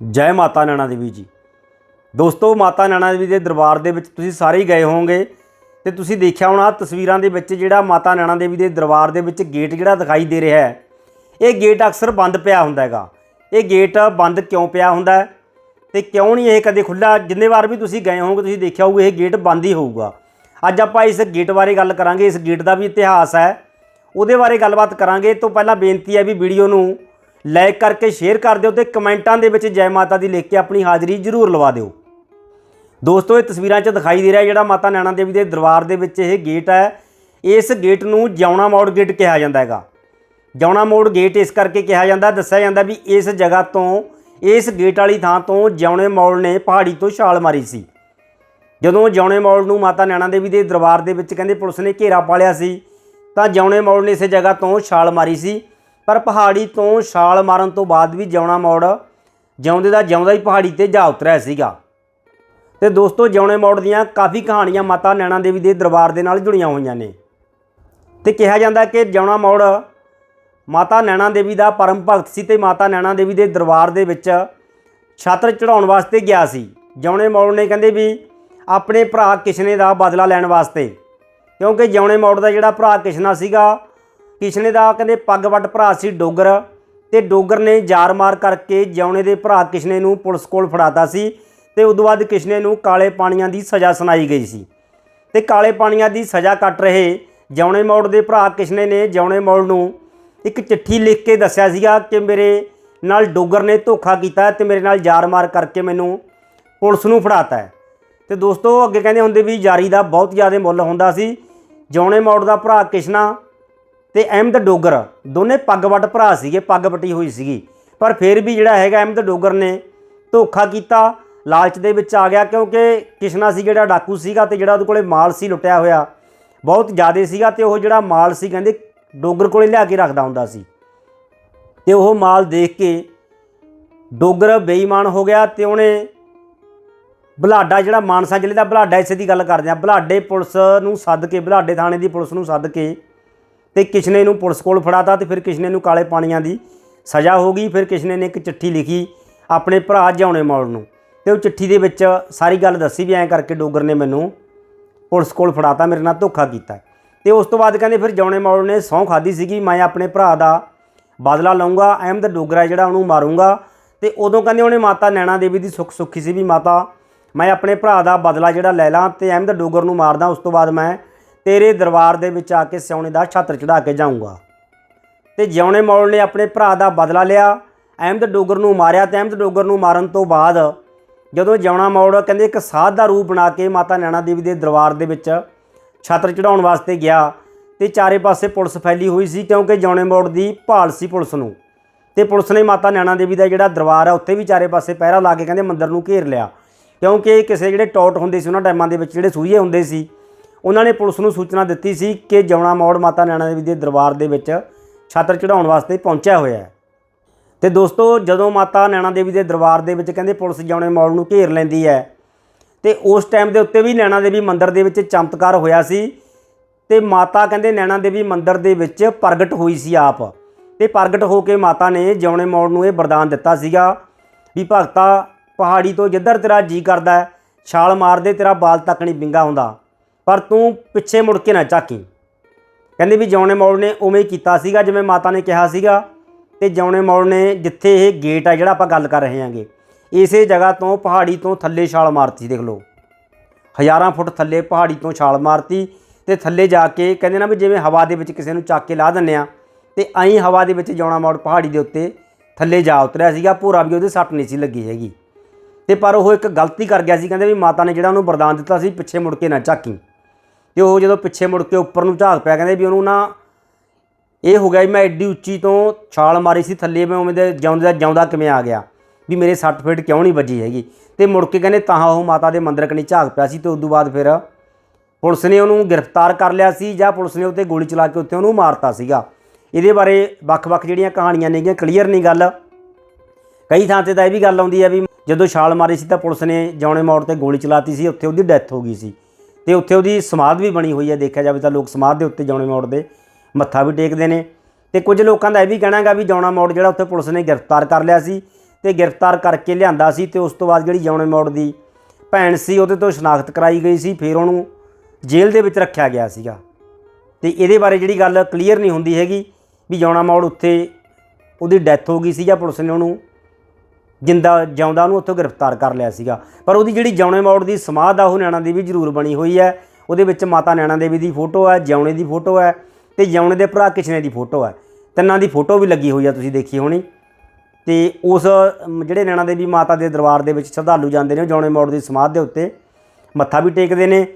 ਜੈ ਮਾਤਾ ਨੈਣਾ ਦੇਵੀ ਜੀ। ਦੋਸਤੋ, ਮਾਤਾ ਨੈਣਾ ਦੇਵੀ ਦੇ ਦਰਬਾਰ ਦੇ ਵਿੱਚ ਤੁਸੀਂ ਸਾਰੇ ਹੀ ਗਏ ਹੋਵੋਗੇ ਤੇ ਤੁਸੀਂ ਦੇਖਿਆ ਹੋਣਾ ਤਸਵੀਰਾਂ ਦੇ ਵਿੱਚ ਜਿਹੜਾ ਮਾਤਾ ਨੈਣਾ ਦੇਵੀ ਦੇ ਦਰਬਾਰ ਦੇ ਵਿੱਚ ਗੇਟ ਜਿਹੜਾ ਦਿਖਾਈ ਦੇ ਰਿਹਾ ਹੈ, ਇਹ ਗੇਟ ਅਕਸਰ ਬੰਦ ਪਿਆ ਹੁੰਦਾ ਹੈਗਾ। ਇਹ ਗੇਟ ਬੰਦ ਕਿਉਂ ਪਿਆ ਹੁੰਦਾ ਹੈ ਤੇ ਕਿਉਂ ਨਹੀਂ ਇਹ ਕਦੇ ਖੁੱਲਾ ਜਿੰਨੇ ਵਾਰ ਵੀ ਤੁਸੀਂ ਗਏ ਹੋਵੋਗੇ, ਤੁਸੀਂ ਦੇਖਿਆ ਹੋਊਗਾ ਇਹ ਗੇਟ ਬੰਦ ਹੀ ਹੋਊਗਾ। ਅੱਜ ਆਪਾਂ ਇਸ ਗੇਟ ਬਾਰੇ ਗੱਲ ਕਰਾਂਗੇ, ਇਸ ਗੇਟ ਦਾ ਵੀ ਇਤਿਹਾਸ ਹੈ। ਉਹਦੇ ਬਾਰੇ ਗੱਲਬਾਤ ਕਰਾਂਗੇ। ਤੋਂ ਪਹਿਲਾਂ ਬੇਨਤੀ ਹੈ ਵੀ ਵੀਡੀਓ ਨੂੰ ਲਾਈਕ ਕਰਕੇ ਸ਼ੇਅਰ ਕਰ ਦਿਓ ਤੇ ਕਮੈਂਟਾਂ ਦੇ ਵਿੱਚ ਜੈ ਮਾਤਾ ਦੀ ਲਿਖ ਕੇ ਆਪਣੀ ਹਾਜ਼ਰੀ ਜ਼ਰੂਰ ਲਵਾ ਦਿਓ। ਦੋਸਤੋ, ਇਹ ਤਸਵੀਰਾਂ 'ਚ ਦਿਖਾਈ ਦੇ ਰਿਹਾ ਜਿਹੜਾ ਮਾਤਾ ਨੈਣਾ ਦੇਵੀ ਦੇ ਦਰਬਾਰ ਦੇ ਵਿੱਚ ਇਹ ਗੇਟ ਹੈ। ਇਸ ਗੇਟ ਨੂੰ ਜਾਉਣਾ ਮੋੜ ਗੇਟ ਕਿਹਾ ਜਾਂਦਾ ਹੈਗਾ। ਜਾਉਣਾ ਮੋੜ ਗੇਟ ਇਸ ਕਰਕੇ ਕਿਹਾ ਜਾਂਦਾ, ਦੱਸਿਆ ਜਾਂਦਾ ਵੀ ਇਸ ਜਗ੍ਹਾ ਤੋਂ, ਇਸ ਗੇਟ ਵਾਲੀ ਥਾਂ ਤੋਂ ਜਾਉਣੇ ਮੋੜ ਨੇ ਪਹਾੜੀ ਤੋਂ ਛਾਲ ਮਾਰੀ ਸੀ। ਜਦੋਂ ਜਾਉਣੇ ਮੋੜ ਨੂੰ ਮਾਤਾ ਨੈਣਾ ਦੇਵੀ ਦੇ ਦਰਬਾਰ ਦੇ ਵਿੱਚ ਕਹਿੰਦੇ ਪੁਲਿਸ ਨੇ ਘੇਰਾ ਪਾਲਿਆ ਸੀ, ਤਾਂ ਜਾਉਣੇ ਮੋੜ ਨੇ ਇਸੇ ਜਗ੍ਹਾ ਤੋਂ ਛਾਲ ਮਾਰੀ ਸੀ। ਪਰ ਪਹਾੜੀ ਤੋਂ ਛਾਲ ਮਾਰਨ ਤੋਂ ਬਾਅਦ ਵੀ ਜਿਉਣਾ ਮੋੜ ਜਿਉਂਦੇ ਦਾ ਜਿਉਂਦਾ ਹੀ ਪਹਾੜੀ ਤੇ ਜਾ ਉਤਰਿਆ ਸੀਗਾ। ਤੇ ਦੋਸਤੋ, ਜਿਉਣੇ ਮੋੜ ਦੀਆਂ ਕਾਫੀ ਕਹਾਣੀਆਂ ਮਾਤਾ ਨੈਣਾ ਦੇਵੀ ਦੇ ਦਰਬਾਰ ਦੇ ਨਾਲ ਜੁੜੀਆਂ ਹੋਈਆਂ ਨੇ। ਤੇ ਕਿਹਾ ਜਾਂਦਾ ਕਿ ਜਿਉਣਾ ਮੋੜ ਮਾਤਾ ਨੈਣਾ ਦੇਵੀ ਦਾ ਪਰਮ ਭਗਤ ਸੀ ਤੇ ਮਾਤਾ ਨੈਣਾ ਦੇਵੀ ਦੇ ਦਰਬਾਰ ਦੇ ਵਿੱਚ ਛਾਤਰ ਚੜਾਉਣ ਵਾਸਤੇ ਗਿਆ ਸੀ। ਜਿਉਣੇ ਮੋੜ ਨੇ ਕਹਿੰਦੇ ਵੀ ਆਪਣੇ ਭਰਾ ਕਿਸ਼ਨੇ ਦਾ ਬਦਲਾ ਲੈਣ ਵਾਸਤੇ, ਕਿਉਂਕਿ ਜਿਉਣੇ ਮੋੜ ਦਾ ਜਿਹੜਾ ਭਰਾ ਕਿਸ਼ਨਾ ਸੀਗਾ ਕਿਸ਼ਨੇ ਦਾ ਕਹਿੰਦੇ ਪੱਗ ਵੱਟ ਭਰਾ ਸੀ ਡੋਗਰ ਤੇ ਡੋਗਰ ਨੇ ਜਾਰ ਮਾਰ ਕਰਕੇ ਜਿਉਣੇ ਦੇ ਭਰਾ ਕਿਸ਼ਨੇ ਨੂੰ ਪੁਲਿਸ ਕੋਲ ਫੜਾਤਾ ਸੀ ਤੇ ਉਦੋਂ ਬਾਅਦ ਕਿਸ਼ਨੇ ਨੂੰ ਕਾਲੇ ਪਾਣੀਆਂ ਦੀ ਸਜ਼ਾ ਸੁਣਾਈ ਗਈ ਸੀ। ਤੇ ਕਾਲੇ ਪਾਣੀਆਂ ਦੀ ਸਜ਼ਾ ਕੱਟ ਰਹੇ ਜਿਉਣੇ ਮੋੜ ਦੇ ਭਰਾ ਕਿਸ਼ਨੇ ਨੇ ਜਿਉਣੇ ਮੋੜ ਨੂੰ ਇੱਕ ਚਿੱਠੀ ਲਿਖ ਕੇ ਦੱਸਿਆ ਸੀਗਾ ਕਿ ਮੇਰੇ ਨਾਲ ਡੋਗਰ ਨੇ ਧੋਖਾ ਕੀਤਾ ਤੇ ਮੇਰੇ ਨਾਲ ਜਾਰ ਮਾਰ ਕਰਕੇ ਮੈਨੂੰ ਪੁਲਿਸ ਨੂੰ ਫੜਾਤਾ ਹੈ। ਤੇ ਦੋਸਤੋ ਅੱਗੇ ਕਹਿੰਦੇ ਹੁੰਦੇ ਵੀ ਯਾਰੀ ਦਾ ਬਹੁਤ ਜ਼ਿਆਦਾ ਮੁੱਲ ਹੁੰਦਾ ਸੀ। ਜਿਉਣੇ ਮੋੜ ਦਾ ਭਰਾ ਕਿਸ਼ਨਾ ਤੇ ਅਹਿਮਦ ਡੋਗਰ, ਦੋਨੇ ਪੱਗ ਵੱਟ ਭਰਾ ਸੀਗੇ, ਪੱਗ ਵੱਟੀ ਹੋਈ ਸੀਗੀ। ਪਰ ਫਿਰ ਵੀ ਜਿਹੜਾ ਹੈਗਾ ਅਹਿਮਦ ਡੋਗਰ ਨੇ ਧੋਖਾ ਕੀਤਾ, ਲਾਲਚ ਦੇ ਵਿੱਚ ਆ ਗਿਆ ਕਿਉਂਕਿ ਕਿਸ਼ਨਾ ਸੀ ਜਿਹੜਾ, ਡਾਕੂ ਸੀਗਾ ਤੇ ਜਿਹੜਾ ਉਹਦੇ ਕੋਲੇ ਮਾਲ ਸੀ, ਲੁੱਟਿਆ ਹੋਇਆ। ਬਹੁਤ ਜ਼ਿਆਦਾ ਸੀਗਾ ਤੇ ਉਹ ਜਿਹੜਾ ਮਾਲ ਸੀ, ਕਹਿੰਦੇ ਡੋਗਰ ਕੋਲੇ ਲਿਆ ਕੇ ਰੱਖਦਾ ਹੁੰਦਾ ਸੀ। ਤੇ ਉਹ ਮਾਲ ਦੇਖ ਕੇ ਡੋਗਰ ਬੇਈਮਾਨ ਹੋ ਗਿਆ ਤੇ ਉਹਨੇ ਬਲਾਡਾ ਜਿਹੜਾ ਮਾਨਸਾ ਜ਼ਿਲ੍ਹੇ ਦਾ ਬਲਾਡਾ, ਇਸੇ ਦੀ ਗੱਲ ਕਰਦੇ ਆ ਬਲਾਡੇ ਪੁਲਿਸ ਨੂੰ ਸੱਦ ਕੇ, ਬਲਾਡੇ ਥਾਣੇ ਦੀ ਪੁਲਿਸ ਨੂੰ ਸੱਦ ਕੇ ਤੇ ਕਿਸ਼ਨੇ ਨੂੰ ਪੁਲਿਸ ਕੋਲ ਫੜਾਤਾ ਤੇ ਫਿਰ ਕਿਸ਼ਨੇ ਨੂੰ ਕਾਲੇ ਪਾਣੀਆਂ ਦੀ ਸਜ਼ਾ ਹੋ ਗਈ। ਫਿਰ ਕਿਸ਼ਨੇ ਨੇ ਇੱਕ ਚਿੱਠੀ ਲਿਖੀ ਆਪਣੇ ਭਰਾ ਜਿਉਣੇ ਮੌੜ ਨੂੰ ਤੇ ਉਹ ਚਿੱਠੀ ਦੇ ਵਿੱਚ ਸਾਰੀ ਗੱਲ ਦੱਸੀ ਵੀ ਐਂ ਕਰਕੇ ਡੋਗਰ ਨੇ ਮੈਨੂੰ ਪੁਲਿਸ ਕੋਲ ਫੜਾਤਾ, ਮੇਰੇ ਨਾਲ ਧੋਖਾ ਕੀਤਾ। ਤੇ ਉਸ ਤੋਂ ਬਾਅਦ ਕਹਿੰਦੇ ਫਿਰ ਜਿਉਣੇ ਮੌੜ ਨੇ ਸਹੁੰ ਖਾਦੀ ਸੀਗੀ, ਮੈਂ ਆਪਣੇ ਭਰਾ ਦਾ ਬਦਲਾ ਲਵਾਂਗਾ ਅਹਿਮਦ ਡੋਗਰਾ ਜਿਹੜਾ ਉਹਨੂੰ ਮਾਰੂੰਗਾ। ਤੇ ਉਦੋਂ ਕਹਿੰਦੇ ਉਹਨੇ ਮਾਤਾ ਨੈਣਾ ਦੇਵੀ ਦੀ ਸੁੱਖ ਸੁੱਖੀ ਸੀ ਵੀ ਮਾਤਾ, ਮੈਂ ਆਪਣੇ ਭਰਾ ਦਾ ਬਦਲਾ ਜਿਹੜਾ ਲੈ ਲਾਂ ਤੇ ਅਹਿਮਦ ਡੋਗਰ ਨੂੰ ਮਾਰਦਾ, ਉਸ ਤੋਂ ਬਾਅਦ ਮੈਂ ਤੇਰੇ ਦਰਬਾਰ ਦੇ ਵਿੱਚ ਆ ਕੇ ਸਿਉਣੇ ਦਾ ਛਾਤਰ ਚੜਾ ਕੇ ਜਾਊਂਗਾ। ਤੇ ਜਿਉਣੇ ਮੌਲ ਨੇ ਆਪਣੇ ਭਰਾ ਦਾ ਬਦਲਾ ਲਿਆ, ਅਹਿਮਦ ਡੋਗਰ ਨੂੰ ਮਾਰਿਆ ਤੇ ਅਹਿਮਦ ਡੋਗਰ ਨੂੰ ਮਾਰਨ ਤੋਂ ਬਾਅਦ ਜਦੋਂ ਜਿਉਣਾ ਮੌੜ ਕਹਿੰਦੇ ਇੱਕ ਸਾਧ ਦਾ ਰੂਪ ਬਣਾ ਕੇ ਮਾਤਾ ਨੈਣਾ ਦੇਵੀ ਦੇ ਦਰਬਾਰ ਦੇ ਵਿੱਚ ਛਾਤਰ ਚੜਾਉਣ ਵਾਸਤੇ ਗਿਆ ਤੇ ਚਾਰੇ ਪਾਸੇ ਪੁਲਿਸ ਫੈਲੀ ਹੋਈ ਸੀ ਕਿਉਂਕਿ ਜਿਉਣੇ ਮੋੜ ਦੀ ਭਾਲ ਸੀ ਪੁਲਿਸ ਨੂੰ। ਤੇ ਪੁਲਿਸ ਨੇ ਮਾਤਾ ਨੈਣਾ ਦੇਵੀ ਦਾ ਜਿਹੜਾ ਦਰਬਾਰ ਆ, ਉੱਥੇ ਵੀ ਚਾਰੇ ਪਾਸੇ ਪਹਿਰਾ ਲਾ ਕੇ ਕਹਿੰਦੇ ਮੰਦਰ ਨੂੰ ਘੇਰ ਲਿਆ। ਕਿਉਂਕਿ ਕਿਸੇ ਜਿਹੜੇ ਟੌਟ ਹੁੰਦੇ ਸੀ, ਉਹਨਾਂ ਟਾਈਮਾਂ ਦੇ ਵਿੱਚ ਜਿਹੜੇ ਸੂਈਏ ਹੁੰਦੇ ਸੀ ਉਹਨਾਂ ਨੇ ਪੁਲਿਸ ਨੂੰ ਸੂਚਨਾ ਦਿੱਤੀ ਸੀ ਕਿ ਜਉਣਾ ਮੌੜ ਮਾਤਾ ਨੈਣਾ ਦੇਵੀ ਦੇ ਦਰਬਾਰ ਦੇ ਵਿੱਚ ਛਾਤਰ ਚੜਾਉਣ ਵਾਸਤੇ ਪਹੁੰਚਿਆ ਹੋਇਆ ਹੈ। ਤੇ ਦੋਸਤੋ, ਜਦੋਂ ਮਾਤਾ ਨੈਣਾ ਦੇਵੀ ਦੇ ਦਰਬਾਰ ਦੇ ਵਿੱਚ ਕਹਿੰਦੇ ਪੁਲਿਸ ਜਉਣੇ ਮੌੜ ਨੂੰ ਘੇਰ ਲੈਂਦੀ ਹੈ, ਤੇ ਉਸ ਟਾਈਮ ਦੇ ਉੱਤੇ ਵੀ ਨੈਣਾ ਦੇਵੀ ਮੰਦਿਰ ਦੇ ਵਿੱਚ ਚਮਤਕਾਰ ਹੋਇਆ ਸੀ ਤੇ ਮਾਤਾ ਕਹਿੰਦੇ ਨੈਣਾ ਦੇਵੀ ਮੰਦਿਰ ਦੇ ਵਿੱਚ ਪ੍ਰਗਟ ਹੋਈ ਸੀ ਆਪ। ਤੇ ਪ੍ਰਗਟ ਹੋ ਕੇ ਮਾਤਾ ਨੇ ਜਿਉਣੇ ਮੌੜ ਨੂੰ ਇਹ ਵਰਦਾਨ ਦਿੱਤਾ ਸੀਗਾ ਵੀ, ਭਗਤਾ, ਪਹਾੜੀ ਤੋਂ ਜਿੱਧਰ ਤੇਰਾ ਜੀ ਕਰਦਾ ਛਾਲ ਮਾਰ ਦੇ ਤੇਰਾ ਬਾਲ ਤੱਕ ਨਹੀਂ ਵਿੰਗਾ ਹੁੰਦਾ। ਪਰ ਤੂੰ ਪਿੱਛੇ ਮੁੜ ਕੇ ਨਾ ਝਾਕੀ। ਕਹਿੰਦੇ ਵੀ ਜੌਣੇ ਮੌੜ ਨੇ ਉਵੇਂ ਹੀ ਕੀਤਾ ਸੀਗਾ ਜਿਵੇਂ ਮਾਤਾ ਨੇ ਕਿਹਾ ਸੀਗਾ ਤੇ ਜੌਣੇ ਮੌੜ ਨੇ ਜਿੱਥੇ ਇਹ ਗੇਟ ਆ ਜਿਹੜਾ ਆਪਾਂ ਗੱਲ ਕਰ ਰਹੇ ਹਾਂਗੇ, ਇਸੇ ਜਗ੍ਹਾ ਤੋਂ ਪਹਾੜੀ ਤੋਂ ਥੱਲੇ ਛਾਲ ਮਾਰਤੀ ਦੇਖ ਲਓ। ਹਜ਼ਾਰਾਂ ਫੁੱਟ ਥੱਲੇ ਪਹਾੜੀ ਤੋਂ ਛਾਲ ਮਾਰਤੀ ਤੇ ਥੱਲੇ ਜਾ ਕੇ ਕਹਿੰਦੇ ਨਾ ਵੀ ਜਿਵੇਂ ਹਵਾ ਦੇ ਵਿੱਚ ਕਿਸੇ ਨੂੰ ਚੱਕ ਕੇ ਲਾ ਦਿੰਨੇ ਆ, ਤੇ ਐਂ ਹਵਾ ਦੇ ਵਿੱਚ ਜੌਣਾ ਮੌੜ ਪਹਾੜੀ ਦੇ ਉੱਤੇ ਥੱਲੇ ਜਾ ਉਤਰਿਆ ਸੀਗਾ, ਭੂਰਾ ਵੀ ਉਹਦੇ ਸੱਟ ਨਹੀਂ ਸੀ ਲੱਗੀ ਹੈਗੀ। ਤੇ ਪਰ ਉਹ ਇੱਕ ਗਲਤੀ ਕਰ ਗਿਆ ਸੀ, ਕਹਿੰਦੇ ਵੀ ਮਾਤਾ ਨੇ ਜਿਹੜਾ ਉਹਨੂੰ ਬਰਦਾਨ ਦਿੱਤਾ ਸੀ, ਪਿੱਛੇ ਮੁੜ ਕੇ ਨਾ ਝਾਕੀ। ਤੇ ਉਹ ਜਦੋਂ ਪਿੱਛੇ ਮੁੜ ਕੇ ਉੱਪਰ ਨੂੰ ਝਾਕ ਪਿਆ, ਕਹਿੰਦੇ ਵੀ ਉਹਨੂੰ ਨਾ ਇਹ ਹੋ ਗਿਆ ਵੀ ਮੈਂ ਐਡੀ ਉੱਚੀ ਤੋਂ ਛਾਲ ਮਾਰੀ ਸੀ ਥੱਲੇ, ਮੈਂ ਉਵੇਂ ਦੇ ਜਿਉਂਦਾ ਜਿਉਂਦਾ ਕਿਵੇਂ ਆ ਗਿਆ? ਵੀ ਮੇਰੇ ਸੱਟ ਫੇਟ ਕਿਉਂ ਨਹੀਂ ਵੱਜੀ ਹੈਗੀ? ਤੇ ਮੁੜ ਕੇ ਕਹਿੰਦੇ ਤਾਂ ਉਹ ਮਾਤਾ ਦੇ ਮੰਦਰ ਕਨੀ ਝਾਕ ਪਿਆ ਸੀ ਤੇ ਉਸ ਤੋਂ ਬਾਅਦ ਫਿਰ ਪੁਲਿਸ ਨੇ ਉਹਨੂੰ ਗ੍ਰਿਫਤਾਰ ਕਰ ਲਿਆ ਸੀ ਜਾਂ ਪੁਲਿਸ ਨੇ ਉੱਤੇ ਗੋਲੀ ਚਲਾ ਕੇ ਉੱਤੇ ਉਹਨੂੰ ਮਾਰਤਾ ਸੀਗਾ। ਇਹਦੇ ਬਾਰੇ ਵੱਖ-ਵੱਖ ਜਿਹੜੀਆਂ ਕਹਾਣੀਆਂ ਨੇਗੀਆਂ, ਕਲੀਅਰ ਨਹੀਂ ਗੱਲ। ਕਈ ਥਾਂ ਤੇ ਤਾਂ ਇਹ ਵੀ ਗੱਲ ਆਉਂਦੀ ਹੈ ਵੀ ਜਦੋਂ ਛਾਲ ਮਾਰੀ ਸੀ ਤਾਂ ਪੁਲਿਸ ਨੇ ਜੌਣੇ ਮੋੜ ਤੇ ਗੋਲੀ ਚਲਾਤੀ ਸੀ, ਉੱਥੇ ਉਹਦੀ ਡੈਥ ਹੋ ਗਈ ਸੀ। ਤੇ ਉੱਥੇ ਉਹਦੀ ਸਮਾਧ ਵੀ ਬਣੀ ਹੋਈ ਹੈ, ਦੇਖਿਆ ਜਾਵੇ ਤਾਂ ਲੋਕ ਸਮਾਧ ਦੇ ਉੱਤੇ ਜੌਣੇ ਮੋੜ ਦੇ ਮੱਥਾ ਵੀ ਟੇਕਦੇ ਨੇ। ਤੇ ਕੁਝ ਲੋਕਾਂ ਦਾ ਇਹ ਵੀ ਕਹਿਣਾ ਹੈਗਾ ਵੀ ਜੌਣਾ ਮੋੜ ਜਿਹੜਾ ਉੱਥੇ ਪੁਲਿਸ ਨੇ ਗ੍ਰਿਫਤਾਰ ਕਰ ਲਿਆ ਸੀ ਤੇ ਗ੍ਰਿਫਤਾਰ ਕਰਕੇ ਲਿਆਂਦਾ ਸੀ ਤੇ ਉਸ ਤੋਂ ਬਾਅਦ ਜਿਹੜੀ ਜੌਣੇ ਮੋੜ ਦੀ ਭੈਣ ਸੀ, ਉਹਦੇ ਤੋਂ ਸ਼ਨਾਖਤ ਕਰਾਈ ਗਈ ਸੀ, ਫਿਰ ਉਹਨੂੰ ਜੇਲ੍ਹ ਦੇ ਵਿੱਚ ਰੱਖਿਆ ਗਿਆ ਸੀਗਾ। ਤੇ ਇਹਦੇ ਬਾਰੇ ਜਿਹੜੀ ਗੱਲ ਕਲੀਅਰ ਨਹੀਂ ਹੁੰਦੀ ਹੈਗੀ ਵੀ ਜੌਣਾ ਮੋੜ ਉੱਥੇ ਉਹਦੀ ਡੈਥ ਹੋ ਗਈ ਸੀ ਜਾਂ ਪੁਲਿਸ ਨੇ ਉਹਨੂੰ ਜਿੰਦਾ ਜਿਉਂਦਾ ਉਹਨੂੰ ਉੱਥੋਂ ਗ੍ਰਿਫਤਾਰ ਕਰ ਲਿਆ ਸੀਗਾ। ਪਰ ਉਹਦੀ ਜਿਹੜੀ ਜੌਣੇ ਮੋੜ ਦੀ ਸਮਾਧ ਆ, ਉਹ ਨੈਣਾ ਦੇਵੀ ਜ਼ਰੂਰ ਬਣੀ ਹੋਈ ਹੈ। ਉਹਦੇ ਵਿੱਚ ਮਾਤਾ ਨੈਣਾ ਦੇਵੀ ਦੀ ਫੋਟੋ ਹੈ, ਜਿਉਣੇ ਦੀ ਫੋਟੋ ਹੈ ਤੇ ਜਿਉਣੇ ਦੇ ਭਰਾ ਕਿਸ਼ਨੇ ਦੀ ਫੋਟੋ ਹੈ। ਤਿੰਨਾਂ ਦੀ ਫੋਟੋ ਵੀ ਲੱਗੀ ਹੋਈ ਆ, ਤੁਸੀਂ ਦੇਖੀ ਹੋਣੀ। ਤੇ ਉਸ ਜਿਹੜੇ ਨੈਣਾ ਦੇਵੀ ਮਾਤਾ ਦੇ ਦਰਬਾਰ ਦੇ ਵਿੱਚ ਸ਼ਰਧਾਲੂ ਜਾਂਦੇ ਨੇ ਉਹ ਜੌਣੇ ਮੋੜ ਦੀ ਸਮਾਧ ਦੇ ਉੱਤੇ ਮੱਥਾ ਵੀ ਟੇਕਦੇ ਨੇ।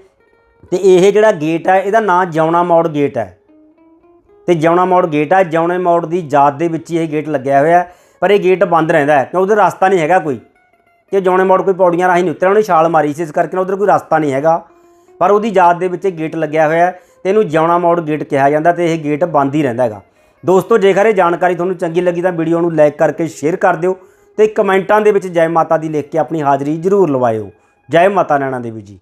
ਤੇ ਇਹ ਜਿਹੜਾ ਗੇਟ ਹੈ, ਇਹਦਾ ਨਾਂ ਜਿਉਣਾ ਮੋੜ ਗੇਟ ਹੈ। ਤੇ ਜਿਉਣਾ ਮੋੜ ਗੇਟ ਹੈ, ਜਿਉਣੇ ਮੋੜ ਦੀ ਯਾਦ ਦੇ ਵਿੱਚ ਹੀ ਇਹ ਗੇਟ ਲੱਗਿਆ ਹੋਇਆ ਹੈ। ਪਰ ਇਹ ਗੇਟ ਬੰਦ ਰਹਿੰਦਾ ਹੈ, ਕਿਉਂ? ਉਧਰ ਰਸਤਾ ਨਹੀਂ ਹੈਗਾ ਕੋਈ। ਕਿ ਜਿਉਣੇ ਮੋੜ ਕੋਈ ਪੌੜੀਆਂ ਰਾਹੀਂ ਨਹੀਂ ਉਤਰਿਆ, ਉਹਨੇ ਛਾਲ ਮਾਰੀ ਸੀ, ਇਸ ਕਰਕੇ ਉਧਰ ਕੋਈ ਰਸਤਾ ਨਹੀਂ ਹੈਗਾ। ਪਰ ਉਹਦੀ ਯਾਦ ਦੇ ਵਿੱਚ ਇਹ ਗੇਟ ਲੱਗਿਆ ਹੋਇਆ ਹੈ ਤੇ ਇਹਨੂੰ ਜਿਉਣਾ ਮੋੜ ਗੇਟ ਕਿਹਾ ਜਾਂਦਾ ਤੇ ਇਹ ਗੇਟ ਬੰਦ ਹੀ ਰਹਿੰਦਾ ਹੈਗਾ। ਦੋਸਤੋ, ਜੇਕਰ ਇਹ ਜਾਣਕਾਰੀ ਤੁਹਾਨੂੰ ਚੰਗੀ ਲੱਗੀ ਤਾਂ ਵੀਡੀਓ ਨੂੰ ਲਾਈਕ ਕਰਕੇ ਸ਼ੇਅਰ ਕਰ ਦਿਓ ਤੇ ਕਮੈਂਟਾਂ ਦੇ ਵਿੱਚ ਜੈ ਮਾਤਾ ਦੀ ਲਿਖ ਕੇ ਆਪਣੀ ਹਾਜ਼ਰੀ ਜ਼ਰੂਰ ਲਵਾਇਓ। ਜੈ ਮਾਤਾ ਨੈਣਾ ਦੇਵੀ ਜੀ।